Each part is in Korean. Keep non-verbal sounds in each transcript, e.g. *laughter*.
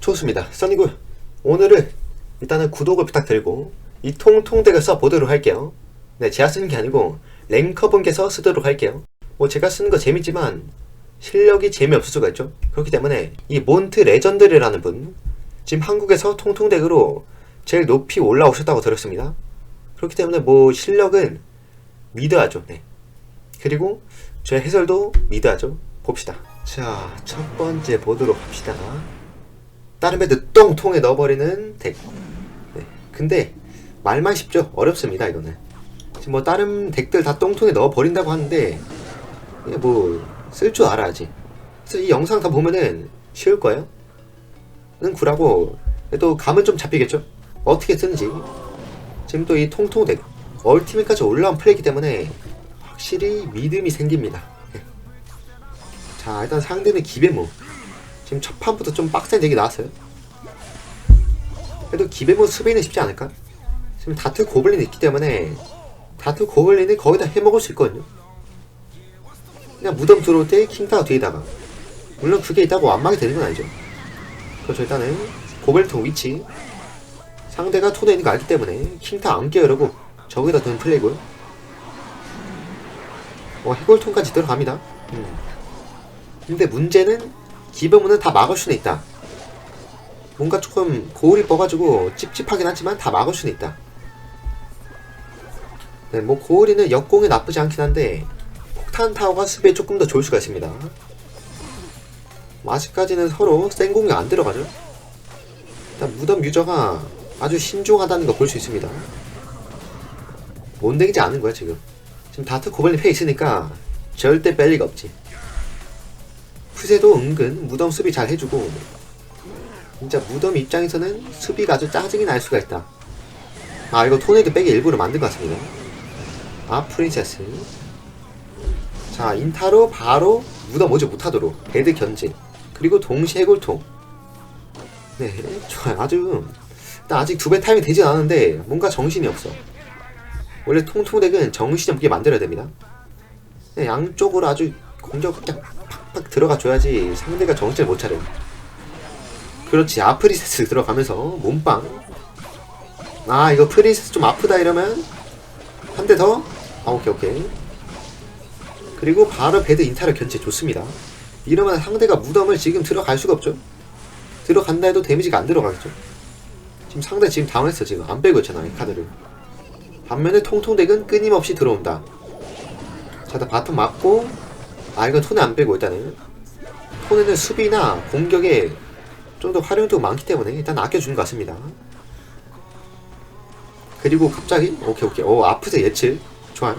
좋습니다. 써니군 오늘은 일단은 구독을 부탁드리고 이 통통덱을 써보도록 할게요. 네, 제가 쓰는 게 아니고 랭커분께서 쓰도록 할게요. 뭐 제가 쓰는 거 재밌지만 실력이 재미없을 수가 있죠. 그렇기 때문에 이 몬트 레전드르라는 분 지금 한국에서 통통덱으로 제일 높이 올라오셨다고 들었습니다. 그렇기 때문에 뭐 실력은 믿어야죠. 네. 그리고 제 해설도 믿어야죠. 봅시다. 자, 첫 번째 보도록 합시다. 다른 배드 똥통에 넣어버리는 덱. 네. 근데 말만 쉽죠. 어렵습니다. 이거는. 지금 뭐 다른 덱들 다 똥통에 넣어버린다고 하는데 이게 뭐쓸 줄 알아야지. 그래서 이 영상 다 보면은 쉬울 거예요. 는 구라고 또 감은 좀 잡히겠죠. 어떻게 쓰는지. 지금 또 이 통통 덱 얼티밋까지 올라온 플레이기 때문에 확실히 믿음이 생깁니다. 네. 자 일단 상대는 기배모. 지금 첫 판부터 좀 빡센 덱이 나왔어요. 그래도 기배모 수비는 쉽지 않을까? 지금 다트 고블린이 있기 때문에 다트 고블린을 거의 다 해먹을 수 있거든요. 그냥 무덤 들어올 때 킹타워 뒤에다가 물론 그게 있다고 완막이 되는 건 아니죠. 그렇죠 일단은 고블린통 위치 상대가 톤에 있는 거 알기 때문에 킹타워 안 깨우려고 저기다 두는 플레이고요. 어 해골통까지 들어갑니다. 음. 근데 문제는 기병문은 다 막을 수는 있다. 뭔가 조금 고울이 뻐가지고 찝찝하긴 하지만 다 막을 수는 있다. 네, 뭐 고울이는 역공이 나쁘지 않긴 한데 폭탄 타워가 수비에 조금 더 좋을 수가 있습니다. 뭐 아직까지는 서로 센 공이 안 들어가죠. 일단 무덤 유저가 아주 신중하다는 거 볼 수 있습니다. 못 내기지 않은 거야 지금. 지금 다트 고블린 패 있으니까 절대 뺄 리가 없지. 푸세도 은근 무덤 수비 잘 해주고 진짜 무덤 입장에서는 수비가 아주 짜증이 날 수가 있다. 아 이거 토네이드 빼기 일부러 만든 것 같습니다. 아 프린세스 자 인타로 바로 무덤 오지 못하도록 배드 견제 그리고 동시에 해골통 네 좋아요 아주 일단 아직 두 배 타임이 되진 않았는데 뭔가 정신이 없어 원래 통통덱은 정신이 없게 만들어야 됩니다. 네, 양쪽으로 아주 공격 그냥 팍팍 들어가 줘야지 상대가 정신을 못 차려 그렇지 아 프리세스 들어가면서 몸빵. 아 이거 프리세스 좀 아프다 이러면 한 대 더? 아 오케이 오케이. 그리고 바로 배드 인타를 견제 좋습니다. 이러면 상대가 무덤을 지금 들어갈 수가 없죠. 들어간다 해도 데미지가 안 들어가겠죠. 지금 상대 지금 당했어 지금. 안 빼고 있잖아 이 카드를 반면에 통통덱은 끊임없이 들어온다. 자 일단 바텀 맞고 아 이건 톤에 안 빼고 일단은. 톤에는 수비나 공격에 좀 더 활용도가 많기 때문에 일단 아껴주는 것 같습니다. 그리고 갑자기 오케이 오케이. 오 아프세 예측. 좋아요.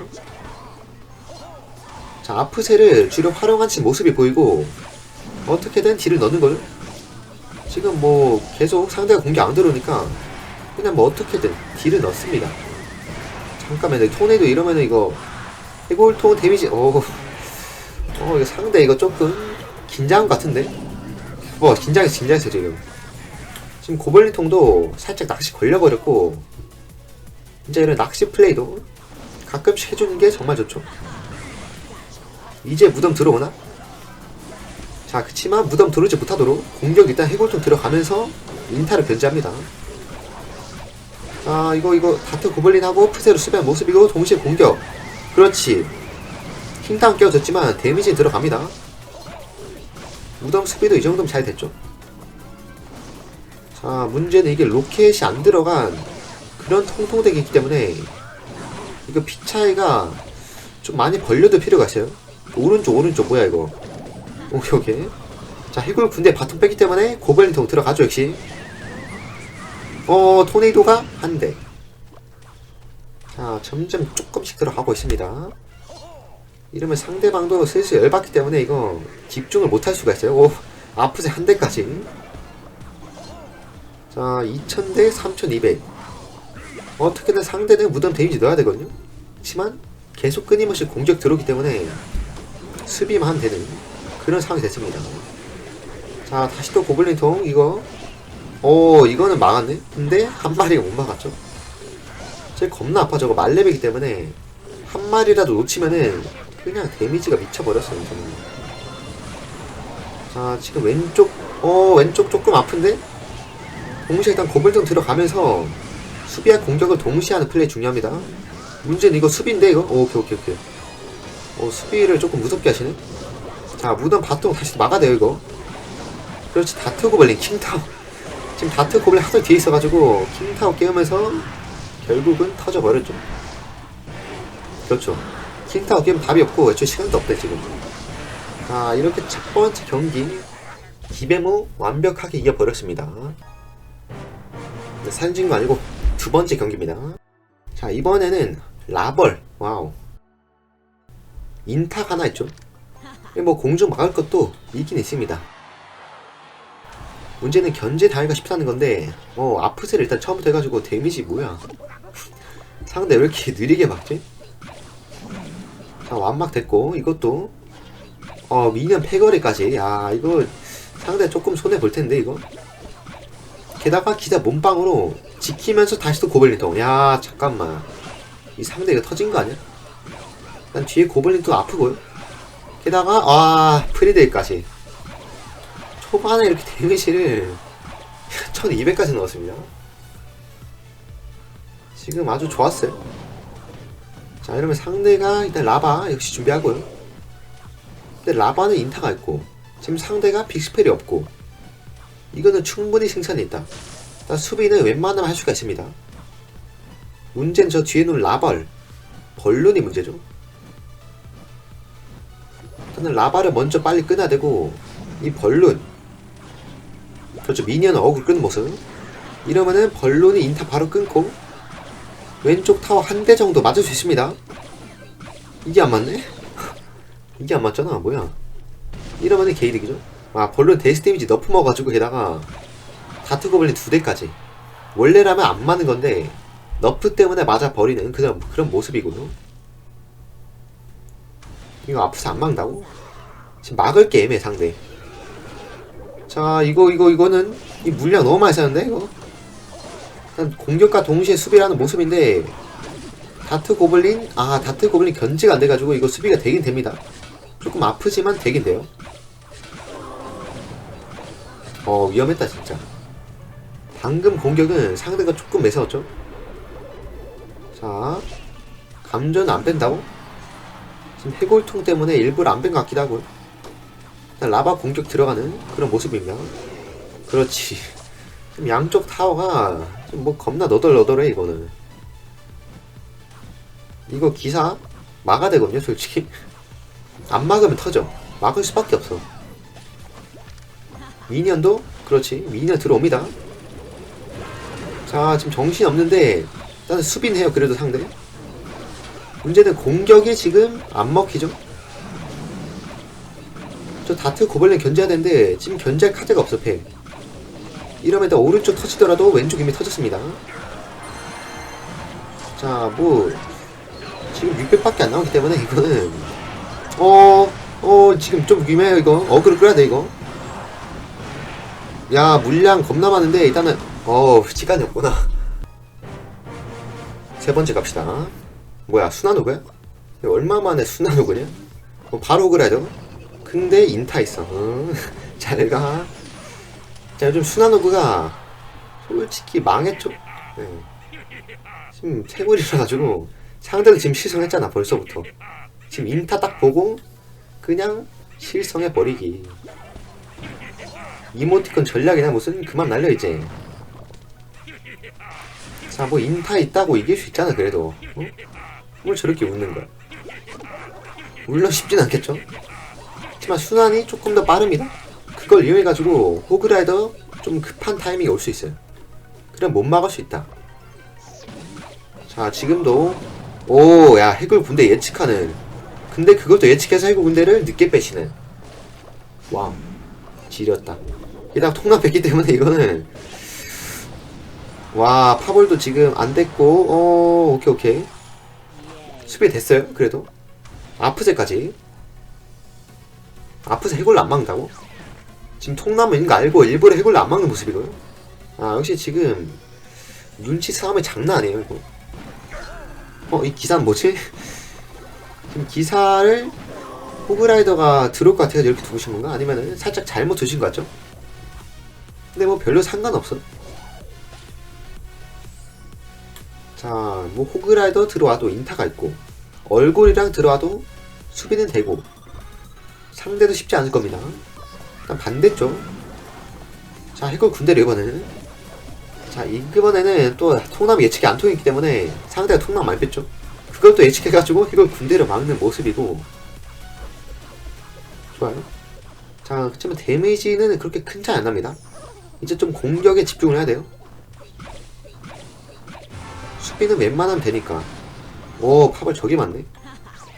자 아프세를 주로 활용하신 모습이 보이고 어떻게든 딜을 넣는 걸 지금 뭐 계속 상대가 공격 안 들어오니까 그냥 뭐 어떻게든 딜을 넣습니다 잠깐만요 토네도 이러면은 이거 해골통 데미지 어, 어 이거 상대 이거 조금 긴장한 것 같은데 뭐 긴장해서 긴장했어 지금 지금 고블린통도 살짝 낚시 걸려버렸고 이제 이런 낚시 플레이도 가끔씩 해주는 게 정말 좋죠. 이제 무덤 들어오나? 자, 그치만 무덤 들어오지 못하도록 공격 일단 해골통 들어가면서 인타를 견제합니다. 자, 이거 이거 다트 고블린하고 푸세로 수비한 모습이고 동시에 공격. 그렇지. 킹당 깨워졌지만 데미지 들어갑니다. 무덤 수비도 이 정도면 잘 됐죠. 자, 문제는 이게 로켓이 안 들어간 그런 통통덱이 있기 때문에 이거 피 차이가 좀 많이 벌려둘 필요가 있어요. 오른쪽 오른쪽 뭐야 이거? 오케이 오케이. 자 해골 군대 바텀 빼기 때문에 고블린 통 들어가죠 역시. 어 토네이도가 한 대. 자 점점 조금씩 들어가고 있습니다. 이러면 상대방도 슬슬 열받기 때문에 이거 집중을 못할 수가 있어요. 오 아프세 한 대까지. 자 2000대 3200. 어떻게든 상대는 무덤 데미지 넣어야 되거든요. 하지만 계속 끊임없이 공격 들어오기 때문에 수비만 되는 그런 상황이 됐습니다. 자 다시 또 고블린통 이거 어 이거는 막았네. 근데 한 마리가 못 막았죠. 제 겁나 아파 저거 말레베기 때문에. 한 마리라도 놓치면은 그냥 데미지가 미쳐버렸어요 저는. 자 지금 왼쪽 어 왼쪽 조금 아픈데? 동시에 일단 고블등 들어가면서 수비와 공격을 동시에 하는 플레이 중요합니다. 문제는 이거 수비인데 이거? 오, 오케이 오케이 오케이. 어 수비를 조금 무섭게 하시네? 자 무덤 바통 다시 막아내요 이거. 그렇지 다트 고블린 킹타워 지금 다트 고블린 하도 뒤에 있어가지고 킹타워 깨우면서 결국은 터져버렸죠. 그렇죠. 킹타워 깨면 답이 없고 애초에 시간도 없대 지금. 자 이렇게 첫 번째 경기 기베모 완벽하게 이겨버렸습니다. 네, 산진거 아니고 두 번째 경기입니다. 자 이번에는 라벌 와우. 인탁 하나 있죠? 뭐 공중 막을 것도 있긴 있습니다 문제는 견제 당할까 싶다는 건데 어 아프세를 일단 처음부터 해가지고 데미지 뭐야? 상대 왜 이렇게 느리게 막지? 자 완막 됐고 이것도. 어 미니언 패거리까지. 야 이거 상대 조금 손해 볼 텐데 이거. 게다가 기자 몸빵으로 지키면서 다시 또 고블린 똥야 잠깐만. 이 상대 이거 터진 거 아니야? 난 뒤에 고블린 또 아프고요. 게다가 아 프리데이까지 초반에 이렇게 데미지를 1200까지 넣었습니다. 지금 아주 좋았어요. 자 이러면 상대가 일단 라바 역시 준비하고요. 근데 라바는 인타가 있고 지금 상대가 빅스펠이 없고 이거는 충분히 생산이 있다. 일단 수비는 웬만하면 할 수가 있습니다. 문제는 저 뒤에 놓은 라벌 벌룬이 문제죠. 일단은 라바를 먼저 빨리 끊어야 되고 이 벌룬 그렇죠. 미니언 어글 끄는 모습. 이러면은 벌룬이 인타 바로 끊고 왼쪽 타워 한 대 정도 맞을 수 있습니다. 이게 안 맞네? *laughs* 이게 안 맞잖아. 뭐야. 이러면은 게이득이죠. 아 벌룬 데스 데미지 너프 먹어가지고 게다가 다트 고블린 두 대까지. 원래라면 안 맞는 건데 너프 때문에 맞아 버리는 그런 그런 모습이고요. 이거 아프서 안 막는다고? 지금 막을 게 애매 상대 자 이거 이거 이거는 이 물량 너무 많이 쓰는데 이거. 일단 공격과 동시에 수비를 하는 모습인데 다트 고블린 아 다트 고블린 견제가 안 돼가지고 이거 수비가 되긴 됩니다. 조금 아프지만 되긴 돼요. 어 위험했다 진짜. 방금 공격은 상대가 조금 매서웠죠? 자 감전 안 뺀다고? 지금 해골통 때문에 일부러 안 뺀 것 같기도 하고. 일단 라바 공격 들어가는 그런 모습입니다 그렇지. 지금 양쪽 타워가 좀 뭐 겁나 너덜너덜해 이거는. 이거 기사 막아야 되거든요 솔직히. 안 막으면 터져. 막을 수밖에 없어. 미니언도 그렇지. 미니언 들어옵니다. 자 지금 정신이 없는데 일단 수비는 해요 그래도 상대. 문제는 공격이 지금 안 먹히죠 저 다트 고블린 견제해야 되는데 지금 견제할 카드가 없어 팩 이러면 오른쪽 터치더라도 왼쪽 이미 터졌습니다. 자뭐 지금 600밖에 안 나오기 때문에 이거는 어, 어 지금 좀 위험해요 이거. 어그로 끌어야 돼 이거. 야 물량 겁나 많은데 일단은 어 시간이 없구나. 세 번째 갑시다. 뭐야 순환호그야? 얼마 만에 순환호그냐? 어, 바로 그래야 돼 근데 인타 있어. 어, *laughs* 잘가. 자 요즘 순환호그가 솔직히 망했죠. 네. 지금 세골이라가지고 상대를 지금 실성했잖아 벌써부터. 지금 인타 딱 보고 그냥 실성해 버리기. 이모티콘 전략이나 무슨 그만 날려 이제. 자 뭐 인타 있다고 이길 수 있잖아 그래도. 어? 뭘 저렇게 웃는 거야? 물론 쉽진 않겠죠 하지만 순환이 조금 더 빠릅니다. 그걸 이용해가지고 호그라이더 좀 급한 타이밍이 올 수 있어요. 그럼 못 막을 수 있다. 자 지금도 오 야 해골 군대 예측하는. 근데 그것도 예측해서 해골 군대를 늦게 빼시는. 와우 지렸다. 통남 뺐기 때문에 이거는. 와 파볼도 지금 안 됐고 어 오케이 오케이. 수비 됐어요 그래도. 아프세까지 아프세 해골로 안 막는다고? 지금 통나무 있는 거 알고 일부러 해골로 안 막는 모습이고요 아 역시 지금 눈치 싸움이 장난 아니에요 이거 어 이 기사는 뭐지? 지금 기사를 호그라이더가 들어올 것 같아서 이렇게 두신 건가? 아니면은 살짝 잘못 두신 것 같죠? 근데 뭐 별로 상관없어. 자, 뭐 호그라이더 들어와도 인타가 있고 얼굴이랑 들어와도 수비는 되고 상대도 쉽지 않을 겁니다. 일단 반대쪽. 자, 해골 군대를 이번에는 자, 이번에는 또 통남 예측이 안 통했기 때문에 상대가 통남 많이 뺐죠. 그걸 또 예측해가지고 해골 군대를 막는 모습이고 좋아요. 자, 그렇지만 데미지는 그렇게 큰 차이 안 납니다. 이제 좀 공격에 집중을 해야 돼요. 수비는 웬만하면 되니까. 오, 팝을 저기 맞네.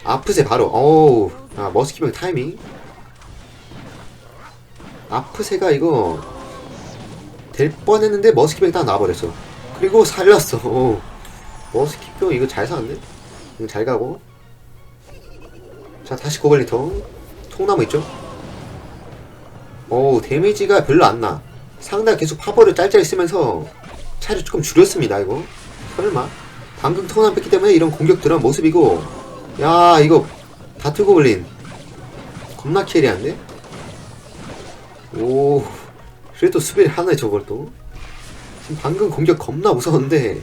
아프세 바로. 어우, 아, 머스키병 타이밍. 아프세가 이거 될 뻔했는데 머스키병이 딱 나와버렸어. 그리고 살렸어. 오, 머스키병 이거 잘 사는데? 이거 잘 가고. 자, 다시 고블리통. 통나무 있죠? 오, 데미지가 별로 안 나. 상대가 계속 파벌을 짤짤 쓰면서 차를 조금 줄였습니다, 이거. 설마? 방금 통나무 뺐기 때문에 이런 공격 들어간 모습이고, 야, 이거, 다트 고블린. 겁나 캐리한데? 오, 그래도 수비를 하네, 저걸 또. 지금 방금 공격 겁나 무서웠는데,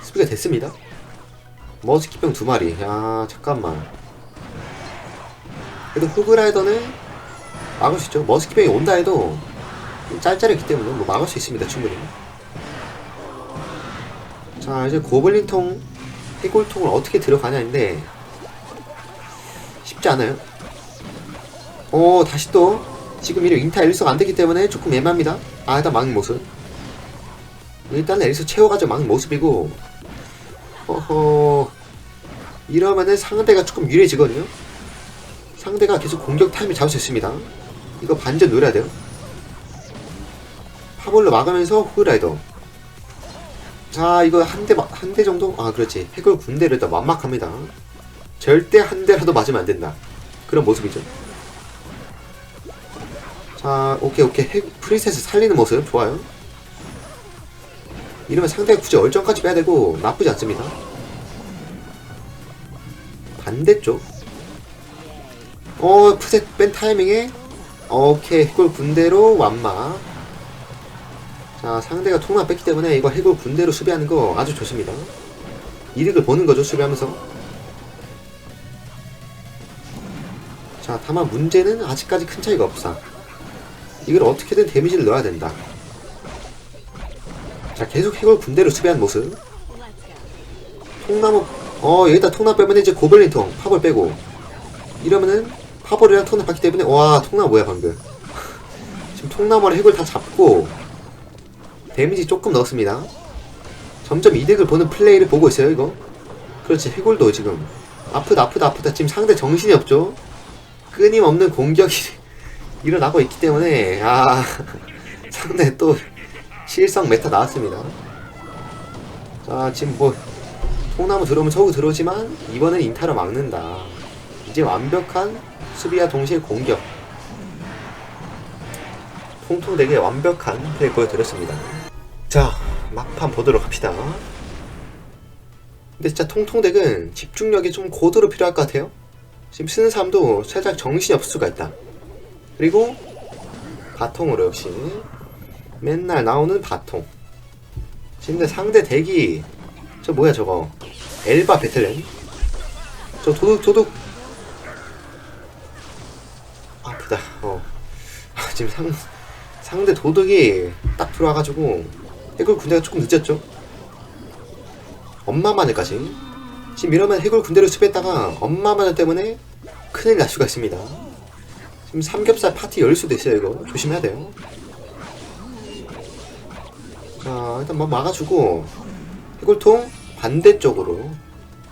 수비가 됐습니다. 머스키병 두 마리. 야, 잠깐만. 그래도 호그라이더는 막을 수 있죠. 머스키병이 온다 해도 짤짤했기 때문에 뭐 막을 수 있습니다. 충분히. 자 이제 고블린통 해골통을 어떻게 들어가냐인데 쉽지 않아요. 오 다시 또 지금 이런 인타 일석 안 되기 때문에 조금 애매합니다. 아 일단 막는 모습. 일단 엘리스 채워가지고 막는 모습이고 어허 이러면은 상대가 조금 유리해지거든요. 상대가 계속 공격 타임을 잡을 수 있습니다. 이거 반전 노려야 돼요. 파볼로 막으면서 호그라이더. 자, 이거 한 대, 한 대 정도? 아, 그렇지. 해골 군대를 일단 완막합니다. 절대 한 대라도 맞으면 안 된다. 그런 모습이죠. 자, 오케이, 오케이. 핵, 프린세스 살리는 모습. 좋아요. 이러면 상대가 굳이 얼정까지 빼야 되고, 나쁘지 않습니다. 반대쪽. 어, 푸셋 뺀 타이밍에 오케이 해골 군대로 완마 자 상대가 통화 뺐기 때문에 이거 해골 군대로 수비하는 거 아주 좋습니다 이득을 보는 거죠 수비하면서 자 다만 문제는 아직까지 큰 차이가 없어. 이걸 어떻게든 데미지를 넣어야 된다. 자 계속 해골 군대로 수비하는 모습. 통나무 어 여기다. 통나무 빼면 이제 고블린 통 팝을 빼고. 이러면은 파벌이랑 턴을 받기 때문에 와 통나무 뭐야 방금. *laughs* 지금 통나무랑 핵을 다 잡고 데미지 조금 넣었습니다. 점점 이득을 보는 플레이를 보고 있어요 이거. 그렇지 해골도 지금. 아프다 아프다 아프다. 지금 상대 정신이 없죠 끊임없는 공격이 *laughs* 일어나고 있기 때문에 아 *laughs* 상대 또 실성 메타 나왔습니다. 자 지금 뭐 통나무 들어오면 서구 들어오지만 이번엔 인타로 막는다. 이제 완벽한 수비와 동시에 공격. 통통 되게 완벽한 플레이 보여드렸습니다. 자 막판 보도록 합시다. 근데 진짜 통통덱은 집중력이 좀 고도로 필요할 것 같아요 지금 쓰는 사람도 살짝 정신이 없을 수가 있다 그리고 바통으로 역시 맨날 나오는 바통 지금 상대 덱이 저 뭐야 저거 엘바 배틀렌 저 도둑 도둑 아프다. 어. 아, 지금 상 상대 도둑이 딱 들어와가지고 해골 군대가 조금 늦었죠. 엄마 마늘까지. 지금 이러면 해골 군대를 수비했다가 엄마 마늘 때문에 큰일 날 수가 있습니다. 지금 삼겹살 파티 열 수도 있어요. 이거 조심해야 돼요. 자 일단 뭐 막아주고 해골통 반대쪽으로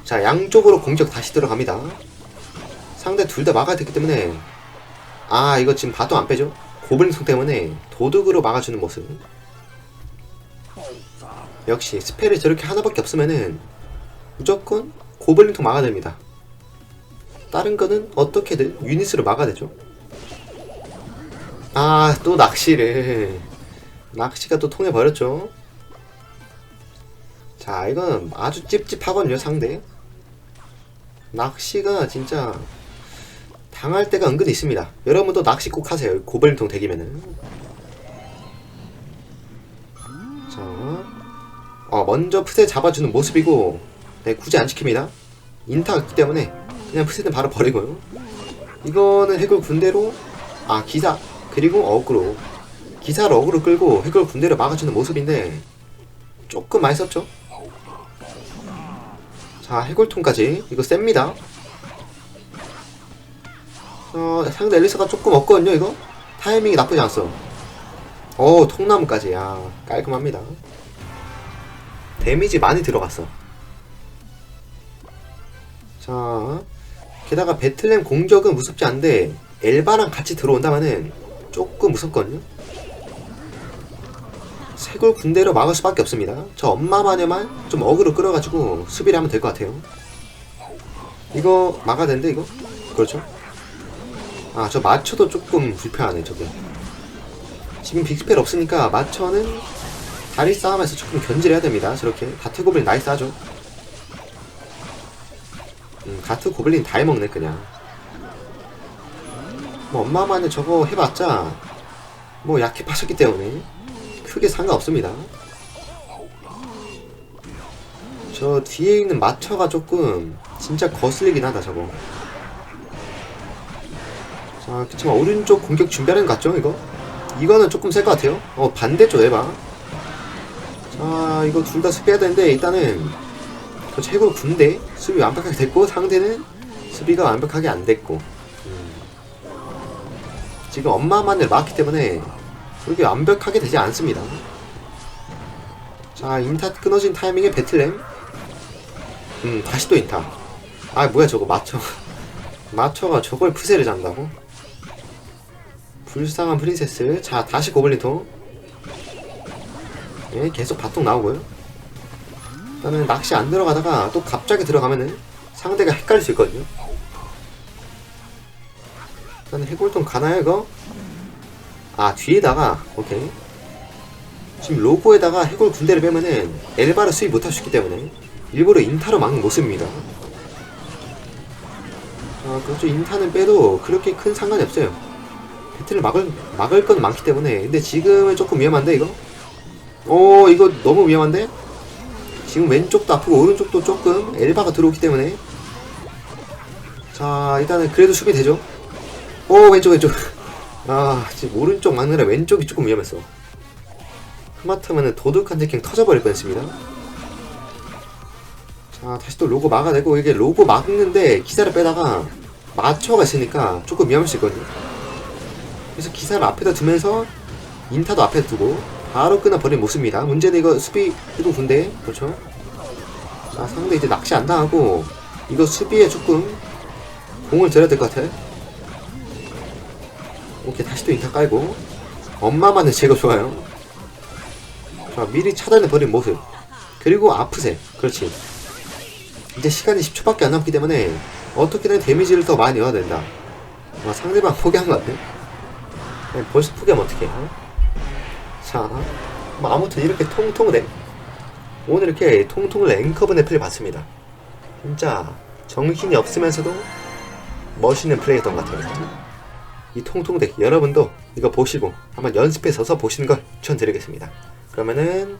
자 양쪽으로 공격 다시 들어갑니다. 상대 둘 다 막아야 되기 때문에 아 이거 지금 봐도 안 빼죠? 고블린통 때문에 도둑으로 막아주는 모습 역시 스펠이 저렇게 하나밖에 없으면은 무조건 고블린통 막아야 됩니다 다른 거는 어떻게든 유닛으로 막아야 되죠 아 또 낚시를 낚시가 또 통해버렸죠 자 이건 아주 찝찝하거든요 상대 낚시가 진짜 당할 때가 은근히 있습니다. 여러분도 낚시 꼭 하세요. 고블린통 덱이면은. 자, 어, 먼저 푸세 잡아주는 모습이고, 네, 굳이 안 지킵니다. 인타가 있기 때문에 그냥 푸세는 바로 버리고요. 이거는 해골 군대로, 아, 기사, 그리고 어그로. 기사를 어그로 끌고 해골 군대로 막아주는 모습인데, 조금 많이 썼죠? 자, 해골통까지. 이거 셉니다. 어, 상대 엘리스가 조금 없거든요, 이거? 타이밍이 나쁘지 않았어. 오, 통나무까지. 야, 깔끔합니다. 데미지 많이 들어갔어. 자, 게다가 배틀램 공격은 무섭지 않은데, 엘바랑 같이 들어온다면은 조금 무섭거든요? 세골 군대로 막을 수밖에 없습니다. 저 엄마 마녀만 좀 어그로 끌어가지고 수비를 하면 될 것 같아요. 이거 막아야 되는데, 이거? 그렇죠? 아, 저 마초도 조금 불편하네, 저게. 지금 빅스펠 없으니까 마초는 다리 싸움에서 조금 견제를 해야 됩니다. 저렇게. 가트 고블린 나이스 하죠. 음, 가트 고블린 다 해먹네, 그냥. 뭐, 엄마만은 저거 해봤자, 뭐, 약해 빠졌기 때문에 크게 상관없습니다. 저 뒤에 있는 마초가 조금 진짜 거슬리긴 하다, 저거. 자, 그치만 오른쪽 공격 준비하는 것 같죠, 이거? 이거는 조금 셀 것 같아요. 어, 반대쪽 에바. 자, 이거 둘 다 수비해야 되는데, 일단은, 저 최고 군대, 수비 완벽하게 됐고, 상대는 수비가 완벽하게 안 됐고. 음. 지금 엄마만을 막기 때문에, 그렇게 완벽하게 되지 않습니다. 자, 인타 끊어진 타이밍에 배틀램. 음, 다시 또 인타. 아, 뭐야, 저거, 맞춰. 맞춰가 *laughs* 저걸 푸세를 잡는다고? 불쌍한 프린세스. 자, 다시 고블린통. 예, 계속 바통 나오고요. 일단은 낚시 안 들어가다가 또 갑자기 들어가면은 상대가 헷갈릴 수 있거든요. 일단은 해골통 가나요, 이거? 아, 뒤에다가, 오케이. 지금 로고에다가 해골 군대를 빼면은 엘바를 수입 못할 수 있기 때문에 일부러 인타로 막는 모습입니다. 아, 그렇죠. 인타는 빼도 그렇게 큰 상관이 없어요. 배틀을 막을, 막을 건 많기 때문에. 근데 지금은 조금 위험한데, 이거? 오, 이거 너무 위험한데? 지금 왼쪽도 아프고 오른쪽도 조금 엘바가 들어오기 때문에. 자, 일단은 그래도 수비 되죠? 오, 왼쪽, 왼쪽. 아, 지금 오른쪽 막느라 왼쪽이 조금 위험했어. 하마터면은 도둑한 제킹 터져버릴 뻔했습니다. 자, 다시 또 로고 막아내고, 이게 로고 막는데 기사를 빼다가 마초가 있으니까 조금 위험할 수 있거든요. 그래서 기사를 앞에다 두면서 인타도 앞에 두고 바로 끊어버린 모습입니다. 문제는 이거 수비 해도 군대 그렇죠? 자 상대 이제 낚시 안 당하고 이거 수비에 조금 공을 들여야 될 것 같아. 오케이 다시 또 인타 깔고 엄마만은 제거 좋아요. 자 미리 차단해 버린 모습 그리고 아프세 그렇지. 이제 시간이 10초밖에 안 남기 때문에 어떻게든 데미지를 더 많이 넣어야 된다. 아, 상대방 포기한 것 같네. 아니, 벌써 포기하면 어떡해 어? 자, 뭐 아무튼 이렇게 통통을 오늘 이렇게 통통을 앵커분의 플레이 봤습니다. 진짜 정신이 없으면서도 멋있는 플레이였던 것 같아요. 이 통통덱 여러분도 이거 보시고 한번 연습해서서 보시는 걸 추천드리겠습니다. 그러면은